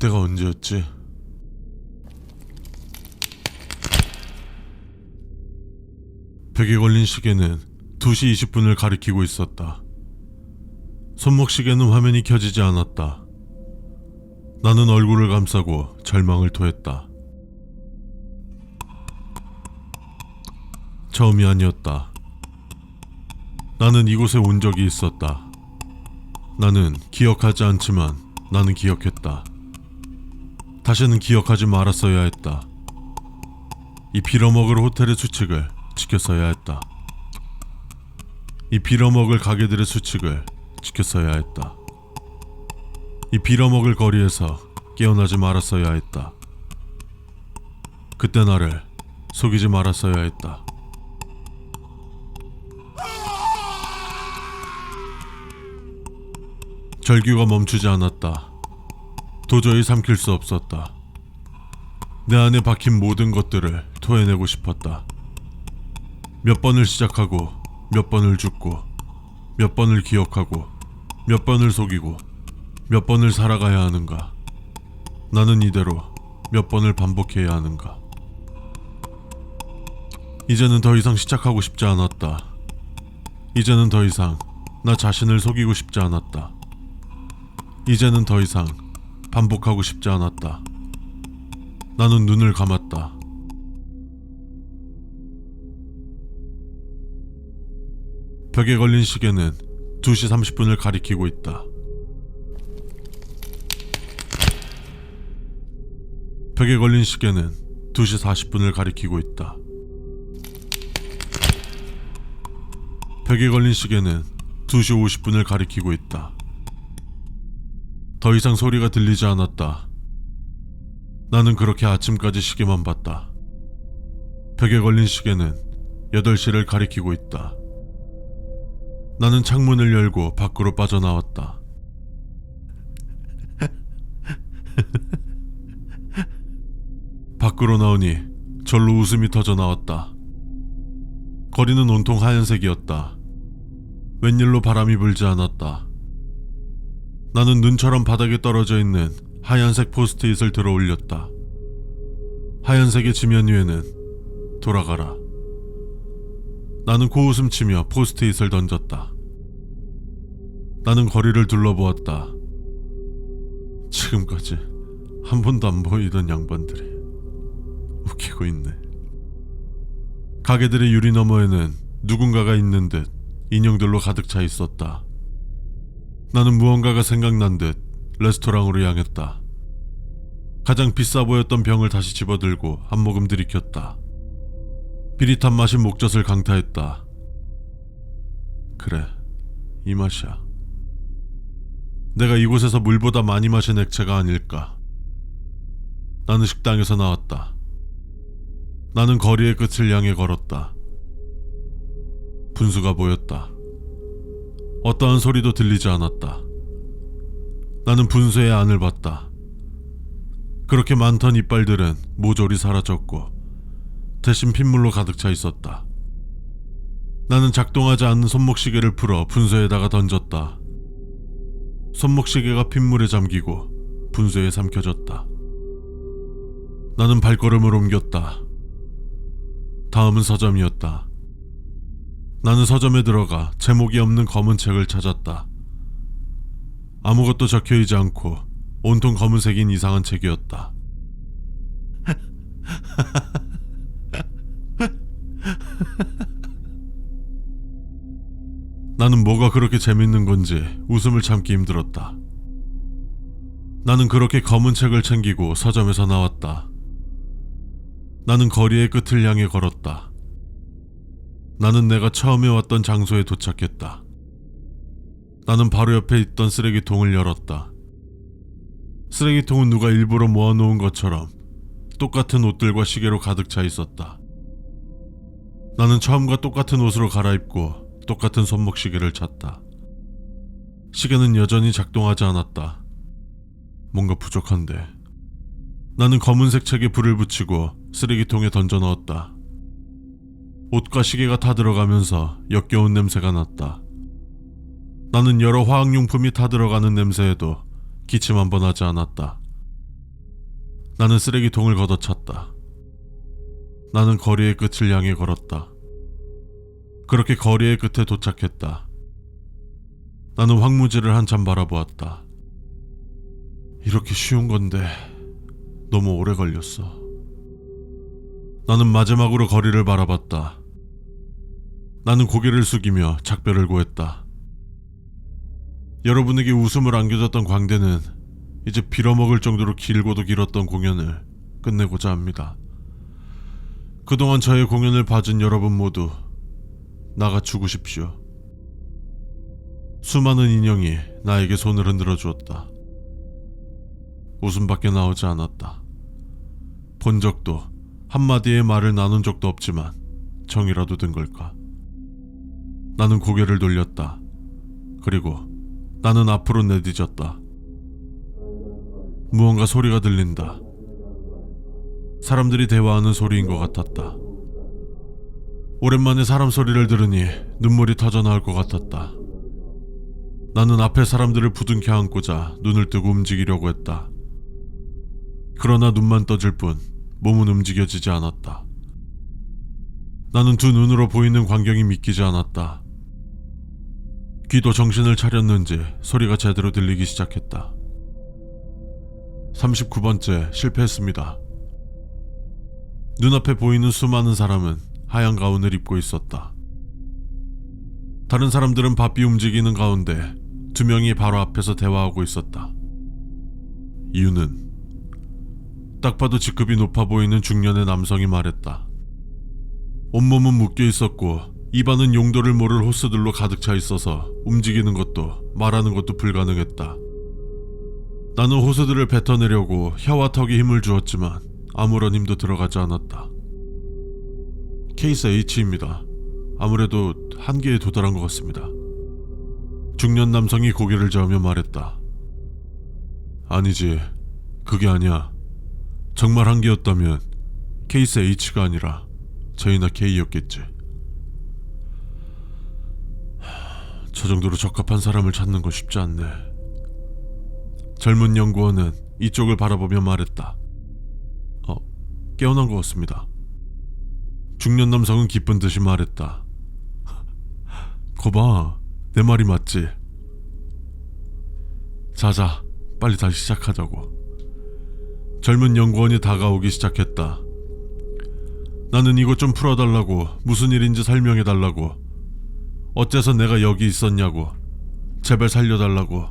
그때가 언제였지? 벽에 걸린 시계는 2시 20분을 가리키고 있었다. 손목 시계는 화면이 켜지지 않았다. 나는 얼굴을 감싸고 절망을 토했다. 처음이 아니었다. 나는 이곳에 온 적이 있었다. 나는 기억하지 않지만 나는 기억했다. 다시는 기억하지 말았어야 했다. 이 빌어먹을 호텔의 수칙을 지켰어야 했다. 이 빌어먹을 가게들의 수칙을 지켰어야 했다. 이 빌어먹을 거리에서 깨어나지 말았어야 했다. 그때 나를 속이지 말았어야 했다. 절규가 멈추지 않았다. 도저히 삼킬 수 없었다. 내 안에 박힌 모든 것들을 토해내고 싶었다. 몇 번을 시작하고, 몇 번을 죽고, 몇 번을 기억하고, 몇 번을 속이고, 몇 번을 살아가야 하는가. 나는 이대로 몇 번을 반복해야 하는가. 이제는 더 이상 시작하고 싶지 않았다. 이제는 더 이상 나 자신을 속이고 싶지 않았다. 이제는 더 이상 반복하고 싶지 않았다. 나는 눈을 감았다. 벽에 걸린 시계는 2시 30분을 가리키고 있다. 벽에 걸린 시계는 2시 40분을 가리키고 있다. 벽에 걸린 시계는 2시 50분을 가리키고 있다. 더 이상 소리가 들리지 않았다. 나는 그렇게 아침까지 시계만 봤다. 벽에 걸린 시계는 8시를 가리키고 있다. 나는 창문을 열고 밖으로 빠져나왔다. 밖으로 나오니 절로 웃음이 터져 나왔다. 거리는 온통 하얀색이었다. 웬일로 바람이 불지 않았다. 나는 눈처럼 바닥에 떨어져 있는 하얀색 포스트잇을 들어 올렸다. 하얀색의 지면 위에는 돌아가라. 나는 고웃음 치며 포스트잇을 던졌다. 나는 거리를 둘러보았다. 지금까지 한 번도 안 보이던 양반들이 웃기고 있네. 가게들의 유리 너머에는 누군가가 있는 듯 인형들로 가득 차 있었다. 나는 무언가가 생각난 듯 레스토랑으로 향했다. 가장 비싸 보였던 병을 다시 집어들고 한 모금 들이켰다. 비릿한 맛이 목젖을 강타했다. 그래, 이 맛이야. 내가 이곳에서 물보다 많이 마신 액체가 아닐까. 나는 식당에서 나왔다. 나는 거리의 끝을 향해 걸었다. 분수가 보였다. 어떠한 소리도 들리지 않았다. 나는 분수의 안을 봤다. 그렇게 많던 이빨들은 모조리 사라졌고 대신 핏물로 가득 차 있었다. 나는 작동하지 않는 손목시계를 풀어 분수에다가 던졌다. 손목시계가 핏물에 잠기고 분수에 삼켜졌다. 나는 발걸음을 옮겼다. 다음은 서점이었다. 나는 서점에 들어가 제목이 없는 검은 책을 찾았다. 아무것도 적혀 있지 않고 온통 검은색인 이상한 책이었다. 나는 뭐가 그렇게 재밌는 건지 웃음을 참기 힘들었다. 나는 그렇게 검은 책을 챙기고 서점에서 나왔다. 나는 거리의 끝을 향해 걸었다. 나는 내가 처음에 왔던 장소에 도착했다. 나는 바로 옆에 있던 쓰레기통을 열었다. 쓰레기통은 누가 일부러 모아놓은 것처럼 똑같은 옷들과 시계로 가득 차 있었다. 나는 처음과 똑같은 옷으로 갈아입고 똑같은 손목 시계를 찾다. 시계는 여전히 작동하지 않았다. 뭔가 부족한데. 나는 검은색 책에 불을 붙이고 쓰레기통에 던져 넣었다. 옷과 시계가 타들어가면서 역겨운 냄새가 났다. 나는 여러 화학용품이 타들어가는 냄새에도 기침 한 번 하지 않았다. 나는 쓰레기통을 걷어찼다. 나는 거리의 끝을 향해 걸었다. 그렇게 거리의 끝에 도착했다. 나는 황무지를 한참 바라보았다. 이렇게 쉬운 건데 너무 오래 걸렸어. 나는 마지막으로 거리를 바라봤다. 나는 고개를 숙이며 작별을 고했다. 여러분에게 웃음을 안겨줬던 광대는 이제 빌어먹을 정도로 길고도 길었던 공연을 끝내고자 합니다. 그동안 저의 공연을 봐준 여러분 모두 나가 죽으십시오. 수많은 인형이 나에게 손을 흔들어 주었다. 웃음밖에 나오지 않았다. 본 적도 한마디의 말을 나눈 적도 없지만 정이라도 든 걸까? 나는 고개를 돌렸다. 그리고 나는 앞으로 내디뎠다. 무언가 소리가 들린다. 사람들이 대화하는 소리인 것 같았다. 오랜만에 사람 소리를 들으니 눈물이 터져 나올 것 같았다. 나는 앞에 사람들을 부둥켜 안고자 눈을 뜨고 움직이려고 했다. 그러나 눈만 떠질 뿐 몸은 움직여지지 않았다. 나는 두 눈으로 보이는 광경이 믿기지 않았다. 귀도 정신을 차렸는지 소리가 제대로 들리기 시작했다. 39번째 실패했습니다. 눈앞에 보이는 수많은 사람은 하얀 가운을 입고 있었다. 다른 사람들은 바삐 움직이는 가운데 두 명이 바로 앞에서 대화하고 있었다. 이유는 딱 봐도 직급이 높아 보이는 중년의 남성이 말했다. 온몸은 묶여 있었고 입안은 용도를 모를 호스들로 가득 차 있어서 움직이는 것도 말하는 것도 불가능했다. 나는 호스들을 뱉어내려고 혀와 턱에 힘을 주었지만 아무런 힘도 들어가지 않았다. 케이스 H입니다. 아무래도 한계에 도달한 것 같습니다. 중년 남성이 고개를 저으며 말했다. 아니지, 그게 아니야. 정말 한계였다면 케이스 H가 아니라 저희나 K였겠지. 저 정도로 적합한 사람을 찾는 건 쉽지 않네. 젊은 연구원은 이쪽을 바라보며 말했다. 어, 깨어난 것 같습니다. 중년 남성은 기쁜 듯이 말했다. 거봐, 내 말이 맞지? 자자, 빨리 다시 시작하자고. 젊은 연구원이 다가오기 시작했다. 나는 이것 좀 풀어달라고, 무슨 일인지 설명해달라고, 어째서 내가 여기 있었냐고, 제발 살려달라고,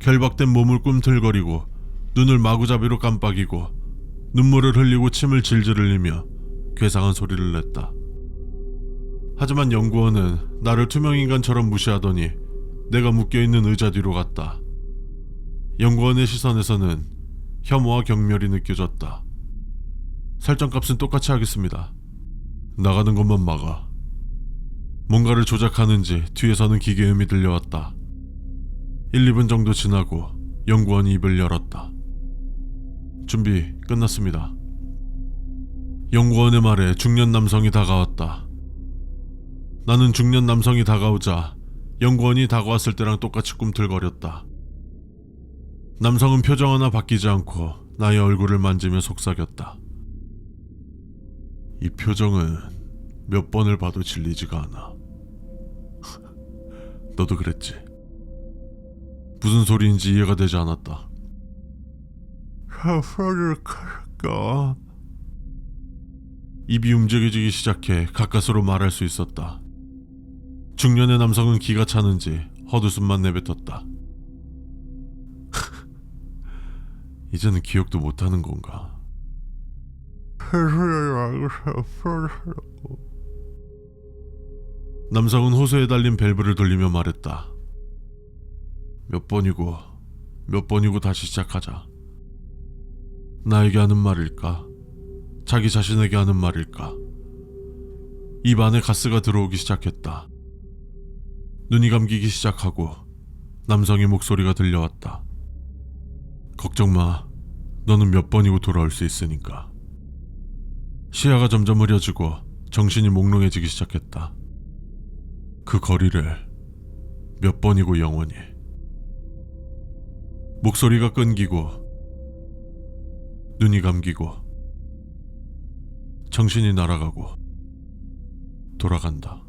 결박된 몸을 꿈틀거리고, 눈을 마구잡이로 깜빡이고, 눈물을 흘리고 침을 질질 흘리며 괴상한 소리를 냈다. 하지만 연구원은 나를 투명인간처럼 무시하더니 내가 묶여있는 의자 뒤로 갔다. 연구원의 시선에서는 혐오와 경멸이 느껴졌다. 설정값은 똑같이 하겠습니다. 나가는 것만 막아. 뭔가를 조작하는지 뒤에서는 기계음이 들려왔다. 1, 2분 정도 지나고 연구원이 입을 열었다. 준비 끝났습니다. 연구원의 말에 중년 남성이 다가왔다. 나는 중년 남성이 다가오자 연구원이 다가왔을 때랑 똑같이 꿈틀거렸다. 남성은 표정 하나 바뀌지 않고 나의 얼굴을 만지며 속삭였다. 이 표정은 몇 번을 봐도 질리지가 않아. 너도 그랬지. 무슨 소리인지 이해가 되지 않았다. 사사를 갈까? 입이 움직여지기 시작해 가까스로 말할 수 있었다. 중년의 남성은 기가 차는지 헛웃음만 내뱉었다. 이제는 기억도 못하는 건가? 남성은 호수에 달린 밸브를 돌리며 말했다. 몇 번이고 몇 번이고 다시 시작하자. 나에게 하는 말일까? 자기 자신에게 하는 말일까? 입 안에 가스가 들어오기 시작했다. 눈이 감기기 시작하고 남성의 목소리가 들려왔다. 걱정 마. 너는 몇 번이고 돌아올 수 있으니까. 시야가 점점 흐려지고 정신이 몽롱해지기 시작했다. 그 거리를 몇 번이고 영원히. 목소리가 끊기고 눈이 감기고 정신이 날아가고 돌아간다.